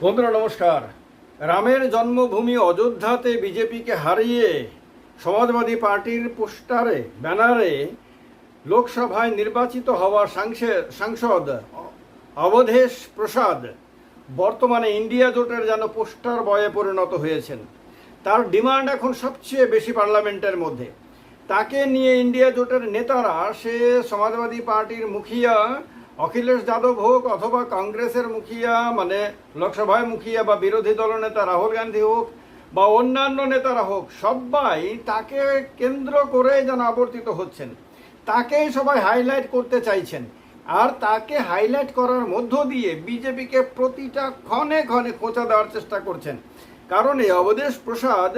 বন্ধুরা, নমস্কার। রামের জন্মভূমি অযোধ্যাতে বিজেপিকে হারিয়ে সমাজবাদী পার্টির পোস্টারে, ব্যানারে লোকসভায় নির্বাচিত হওয়া সাংসে- সাংসদ অবধেশ প্রসাদ বর্তমানে ইন্ডিয়া জোটের যেন পোস্টার বয়ে পরিণত হয়েছেন। তার ডিমান্ড এখন সবচেয়ে বেশি পার্লামেন্টের মধ্যে। তাকে নিয়ে ইন্ডিয়া জোটের নেতারা সে সমাজবাদী পার্টির মুখিয়া অখিলেশ যাদব হোক অথবা কংগ্রেসের মুখিয়া মানে লোকসভায় মুখিয়া বা বিরোধী দলনেতা রাহুল গান্ধী হোক বা অন্যান্য নেতারা হোক, সবাই তাকে কেন্দ্র করে যেন আবর্তিত হচ্ছেন। তাকেই সবাই হাইলাইট করতে চাইছেন। আর তাকে হাইলাইট করার মধ্য দিয়ে বিজেপিকে প্রতিটা ক্ষণে ক্ষণে খোঁচা দেওয়ার চেষ্টা করছেন। কারণ এই অবধেশ প্রসাদ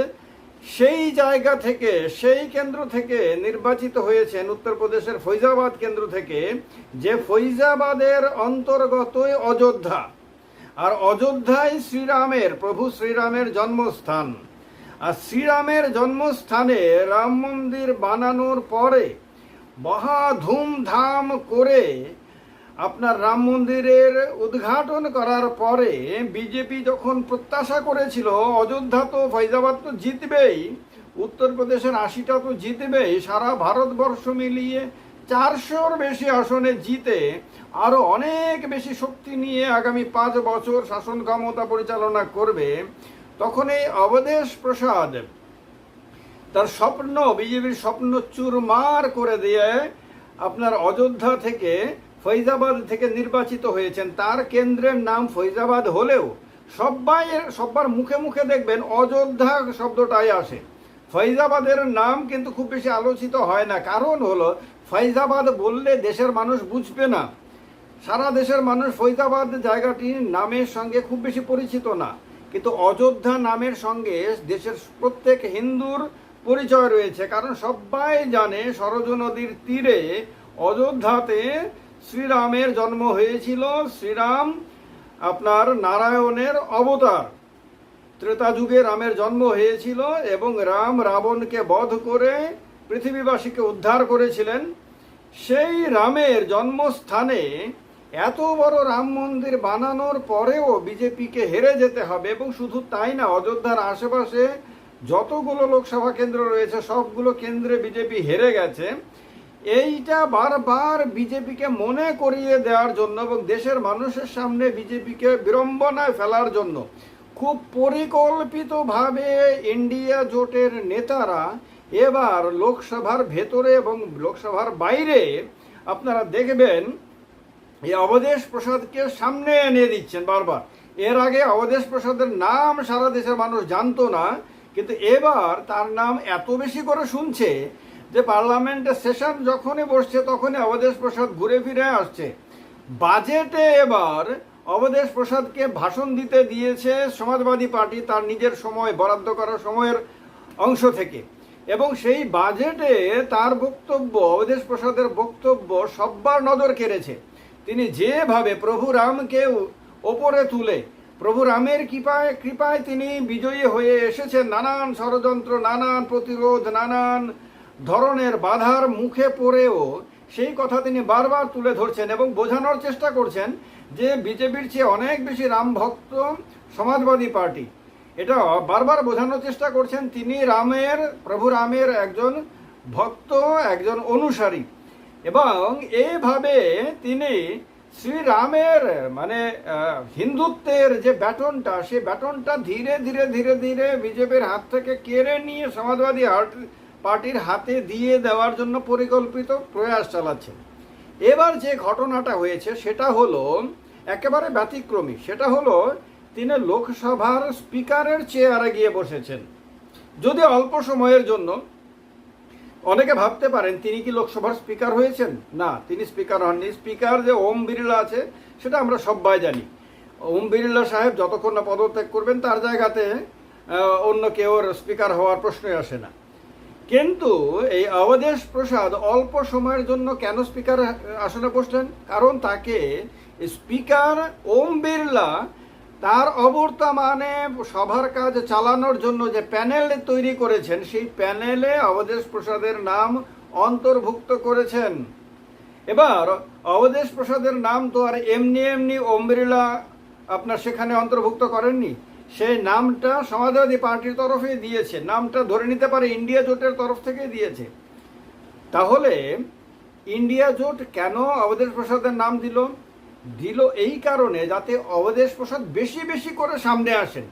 সেই জায়গা থেকে, সেই কেন্দ্র থেকে নির্বাচিত হয়েছেন উত্তরপ্রদেশের ফৈজাবাদ কেন্দ্র থেকে, যে ফৈজাবাদের অন্তর্গতই অযোধ্যা। আর অযোধ্যায় শ্রীরামের, প্রভু শ্রীরামের জন্মস্থান। আর শ্রীরামের জন্মস্থানে রাম মন্দির বানানোর পরে মহা ধুমধাম করে আপনার রাম মন্দিরের উদ্ঘাটন করার পরে বিজেপি যখন প্রত্যাশা করেছিল, অযোধ্যা তো ফৈজাবাদ তো জিতবেই, উত্তরপ্রদেশের আশিটা তো জিতবেই, সারা ভারতবর্ষ মিলিয়ে চারশোর বেশি আসনে জিতে আরও অনেক বেশি শক্তি নিয়ে আগামী পাঁচ বছর শাসন ক্ষমতা পরিচালনা করবে, তখন এই অবদেশ প্রসাদ তার স্বপ্ন বিজেপির স্বপ্ন চুরমার করে দিয়ে আপনার অযোধ্যা থেকে ফৈজাবাদ থেকে নির্বাচিত হয়েছেন। তার কেন্দ্রের নাম ফৈজাবাদ হলেও সবাই সবার মুখে মুখে দেখবেন অযোধ্যা শব্দটাই আসে। ফৈজাবাদের নাম কিন্তু খুব বেশি আলোচিত হয় না। কারণ হলো, ফৈজাবাদ বললে দেশের মানুষ বুঝবে না। সারা দেশের মানুষ ফৈজাবাদ জায়গাটির নামের সঙ্গে খুব বেশি পরিচিত না। কিন্তু অযোধ্যা নামের সঙ্গে দেশের প্রত্যেক হিন্দুর পরিচয় রয়েছে। কারণ সবাই জানে সরজ নদীর তীরে অযোধ্যাতে শ্রীরামের জন্ম হয়েছিল শ্রীরাম আপনার নারায়ণের অবতার। ত্রেতা যুগে রামের জন্ম হয়েছিল এবং রাম রাবণকে বধ করে পৃথিবীবাসীকে উদ্ধার করেছিলেন। সেই রামের জন্মস্থানে এত বড় রাম মন্দির বানানোর পরেও বিজেপিকে হেরে যেতে হবে এবং শুধু তাই না, অযোধ্যার আশেপাশে যতগুলো লোকসভা কেন্দ্র রয়েছে, সবগুলো কেন্দ্রে বিজেপি হেরে গেছে। এইটা বারবার বিজেপিকে মনে করিয়ে দেওয়ার জন্য এবং দেশের মানুষের সামনে বিজেপিকে বিড়ম্বনায় ফেলার জন্য। খুব পরিকল্পিতভাবে ইন্ডিয়া জোটের নেতারা এবার লোকসভার ভেতরে এবং লোকসভার বাইরে আপনারা দেখবেন, এই অবদেশ প্রসাদকে সামনে এনে দিচ্ছেন বারবার। এর আগে অবধেশ প্রসাদের নাম সারা দেশের মানুষ জানতো না, কিন্তু এবার তার নাম এত বেশি করে শুনছে যে পার্লামেন্টের সেশন যখনই বসছে, তখনই অবদেশ প্রসাদ ঘুরে ফিরে আসছে। বাজেটে এবার অবদেশ প্রসাদকে ভাষণ দিতে দিয়েছে সমাজবাদী পার্টি তার নিজের সময়, বরাদ্দ করার সময়ের অংশ থেকে। এবং সেই বাজেটে তার বক্তব্য, অবদেশ প্রসাদের বক্তব্য সব্বার নজর কেড়েছে। তিনি যেভাবে প্রভু রামকে ওপরে তুলে, প্রভু রামের কৃপায় কৃপায় তিনি বিজয়ী হয়ে এসেছেন। নানান ষড়যন্ত্র, নানান প্রতিরোধ, নানান ধরনের বাধার মুখে পড়েও সেই কথা তিনি বারবার তুলে ধরছেন এবং বোঝানোর চেষ্টা করছেন যে বিজেপির চেয়ে অনেক বেশি রাম ভক্ত সমাজবাদী পার্টি। এটা বারবার বোঝানোর চেষ্টা করছেন তিনি রামের, প্রভু রামের একজন ভক্ত, একজন অনুসারী। এবং এইভাবে তিনি শ্রীরামের মানে হিন্দুত্বের যে ব্যাটনটা সেই ব্যাটনটা ধীরে ধীরে ধীরে ধীরে বিজেপির হাত থেকে কেড়ে নিয়ে সমাজবাদী পার্টির হাতে দিয়ে দেওয়ার জন্য পরিকল্পিত প্রয়াস চালাচ্ছেন। এবার যে ঘটনাটা হয়েছে, সেটা হলো একেবারে ব্যতিক্রমী। সেটা হলো তিনি লোকসভার স্পিকারের চেয়ারে গিয়ে বসেছেন। যদি অল্প সময়ের জন্য, অনেকে ভাবতে পারেন, তিনি কি লোকসভার স্পিকার হয়েছেন? না, তিনি স্পিকার হননি। স্পিকার যে ওম বিড়লা আছে, সেটা আমরা সবাই জানি। ওম বিড়লা সাহেব যতক্ষণ না পদত্যাগ করবেন, তার জায়গাতে অন্য কেউ স্পিকার হওয়ার প্রশ্নই আসে না। কিন্তু এই অবধেশ প্রসাদ অল্প সময়ের জন্য কেন স্পিকার আসনে বসলেন? কারণ তাকে স্পিকার ওম বিড়লা তার অবর্তমানে সভার কাজ চালানোর জন্য যে প্যানেল তৈরি করেছেন, সেই প্যানেলে অবধেশ প্রসাদের নাম অন্তর্ভুক্ত করেছেন। এবার অবধেশ প্রসাদের নাম তো আর এমনি এমনি ওম বিড়লা আপনার সেখানে অন্তর্ভুক্ত করেননি? সেই নামটা সমাজবাদী পার্টির তরফে দিয়েছে। নামটা ধরে নিতে পারে ইন্ডিয়া জোটের তরফ থেকে দিয়েছে। তাহলে ইন্ডিয়া জোট কেন অবদেশ প্রসাদের নাম দিল? দিল এই কারণে যাতে অবদেশ প্রসাদ বেশি বেশি করে সামনে আসেন।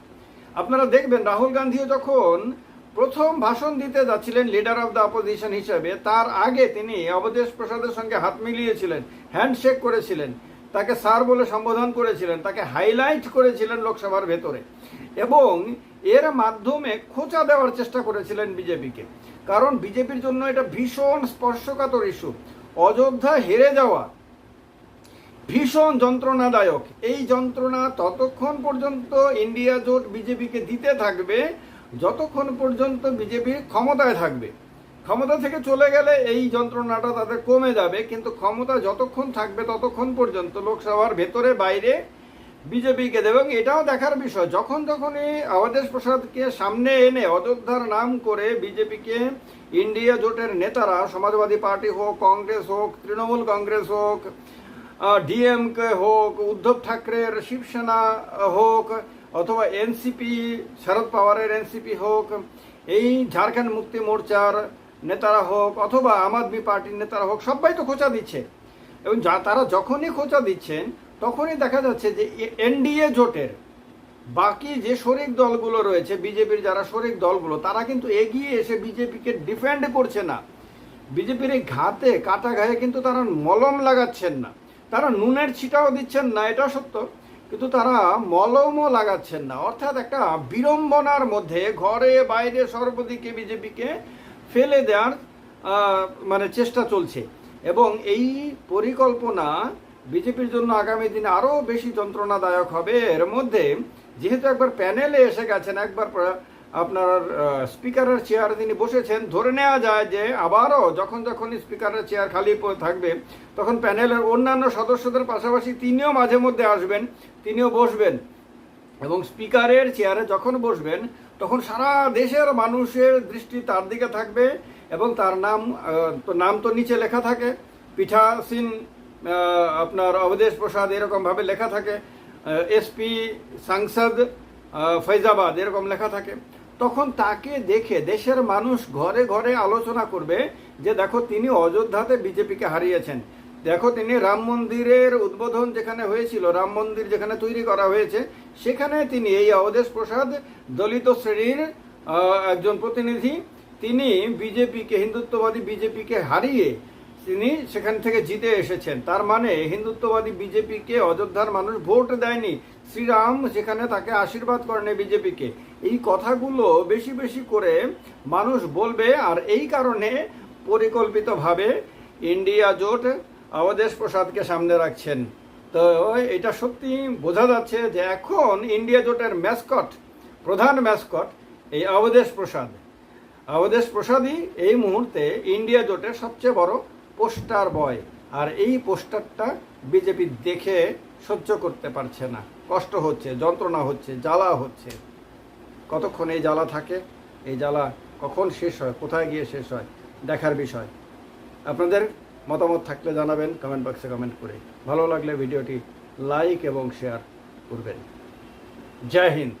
আপনারা দেখবেন রাহুল গান্ধীও যখন প্রথম ভাষণ দিতে যাচ্ছিলেন লিডার অফ দ্য অপোজিশন হিসেবে, তার আগে তিনি অবদেশ প্রসাদের সঙ্গে হাত মিলিয়েছিলেন হ্যান্ডশেক করেছিলেন। তাকে স্যার বলে সম্বোধন করেছিলেন, তাকে হাইলাইট করেছিলেন লোকসভার ভেতরে। এবং এর মাধ্যমে খোঁচা দেওয়ার চেষ্টা করেছিলেন বিজেপিকে। কারণ বিজেপির জন্য এটা ভীষণ স্পর্শকাতর ইস্যু। অযোধ্যা হেরে যাওয়া ভীষণ যন্ত্রণাদায়ক। এই যন্ত্রণা ততক্ষণ পর্যন্ত ইন্ডিয়া জোট বিজেপিকে দিতে থাকবে, যতক্ষণ পর্যন্ত বিজেপি ক্ষমতায় থাকবে। ক্ষমতা থেকে চলে গেলে এই যন্ত্রণাটা তাদের কমে যাবে, কিন্তু ক্ষমতা যতক্ষণ থাকবে ততক্ষণ পর্যন্ত লোকসভার ভেতরে বাইরে বিজেপিকে দেবে। এবং এটাও দেখার বিষয়, যখন এই আওয়াদেশ প্রসাদকে সামনে এনে অযোধ্যার নাম করে বিজেপিকে ইন্ডিয়া জোটের নেতারা, সমাজবাদী পার্টি হোক, কংগ্রেস হোক, তৃণমূল কংগ্রেস হোক ডিএমকে হোক, উদ্ধব ঠাকরের শিবসেনা হোক, অথবা এনসিপি, শরদ পাওয়ারের এনসিপি হোক, এই ঝাড়খণ্ড মুক্তি মোর্চার নেতারা হোক অথবা আম আদমি পার্টির নেতারা হোক, সবাই তো খোঁচা দিচ্ছে। এবং যা তারা যখনই খোঁচা দিচ্ছেন, তখনই দেখা যাচ্ছে যে এনডিএ জোটের বাকি যে শরিক দলগুলো রয়েছে, বিজেপির যারা শরিক দলগুলো, তারা কিন্তু এগিয়ে এসে বিজেপিকে ডিফেন্ড করছে না। বিজেপির এই ঘাতে, কাটা ঘায়ে কিন্তু তারা মলম লাগাচ্ছেন না। তারা নুনের ছিটাও দিচ্ছেন না, এটা সত্য। কিন্তু তারা মলমও লাগাচ্ছেন না। অর্থাৎ একটা বিড়ম্বনার মধ্যে ঘরে বাইরে সর্বদিকে বিজেপিকে ফেলে দেওয়ার মানে চেষ্টা চলছে। এবং এই পরিকল্পনা বিজেপির জন্য আগামী দিনে আরও বেশি যন্ত্রণাদায়ক হবে। এর মধ্যে যেহেতু একবার প্যানেলে এসে গেছেন, একবার আপনার স্পিকারের চেয়ারে তিনি বসেছেন, ধরে নেওয়া যায় যে আবারও যখন যখন স্পিকারের চেয়ার খালি থাকবে, তখন প্যানেলের অন্যান্য সদস্যদের পাশাপাশি তিনিও মাঝে মধ্যে আসবেন, তিনিও বসবেন। এবং স্পিকারের চেয়ারে যখন বসবেন তখন সারা দেশের মানুষের দৃষ্টি তার দিকে থাকবে এবং তার নাম নাম তো নিচে লেখা থাকে পিঠাসীন আপনার অবদেশ প্রসাদ এরকমভাবে লেখা থাকে এসপি সাংসদ ফৈজাবাদ এরকম লেখা থাকে। তখন তাকে দেখে দেশের মানুষ ঘরে ঘরে আলোচনা করবে যে, দেখো, তিনি অযোধ্যাতে বিজেপিকে হারিয়েছেন। দেখো, তিনি রাম মন্দিরের উদ্বোধন যেখানে হয়েছিল, রাম মন্দির যেখানে তৈরি করা হয়েছে, সেখানে তিনি এই অবধেশ প্রসাদ দলিত শ্রেণির একজন প্রতিনিধি, তিনি বিজেপিকে, হিন্দুত্ববাদী বিজেপিকে হারিয়ে তিনি সেখান থেকে জিতে এসেছেন। তার মানে হিন্দুত্ববাদী বিজেপিকে, অযোধ্যার মানুষ ভোট দেয়নি। শ্রীরাম সেখানে তাকে আশীর্বাদ করেনি বিজেপিকে। এই কথাগুলো বেশি বেশি করে মানুষ বলবে, আর এই কারণে পরিকল্পিতভাবে ইন্ডিয়া জোট অবধেশ প্রসাদকে সামনে রাখছেন। তো এটা সত্যি বোঝা যাচ্ছে যে এখন ইন্ডিয়া জোটের ম্যাসকট, প্রধান ম্যাসকট, এই অবধেশ প্রসাদ অবধেশ প্রসাদই এই মুহূর্তে ইন্ডিয়া জোটের সবচেয়ে বড় পোস্টার বয়। আর এই পোস্টারটা বিজেপি দেখে সহ্য করতে পারছে না। কষ্ট হচ্ছে, যন্ত্রণা হচ্ছে, জ্বালা হচ্ছে। কতক্ষণ এই জ্বালা থাকে? এই জ্বালা কখন শেষ হয়? কোথায় গিয়ে শেষ হয়? দেখার বিষয়। আপনাদের মতামত থাকলে জানাবেন কমেন্ট বক্সে কমেন্ট করে। ভালো লাগলে ভিডিওটি লাইক এবং শেয়ার করবেন। জয় হিন্দ।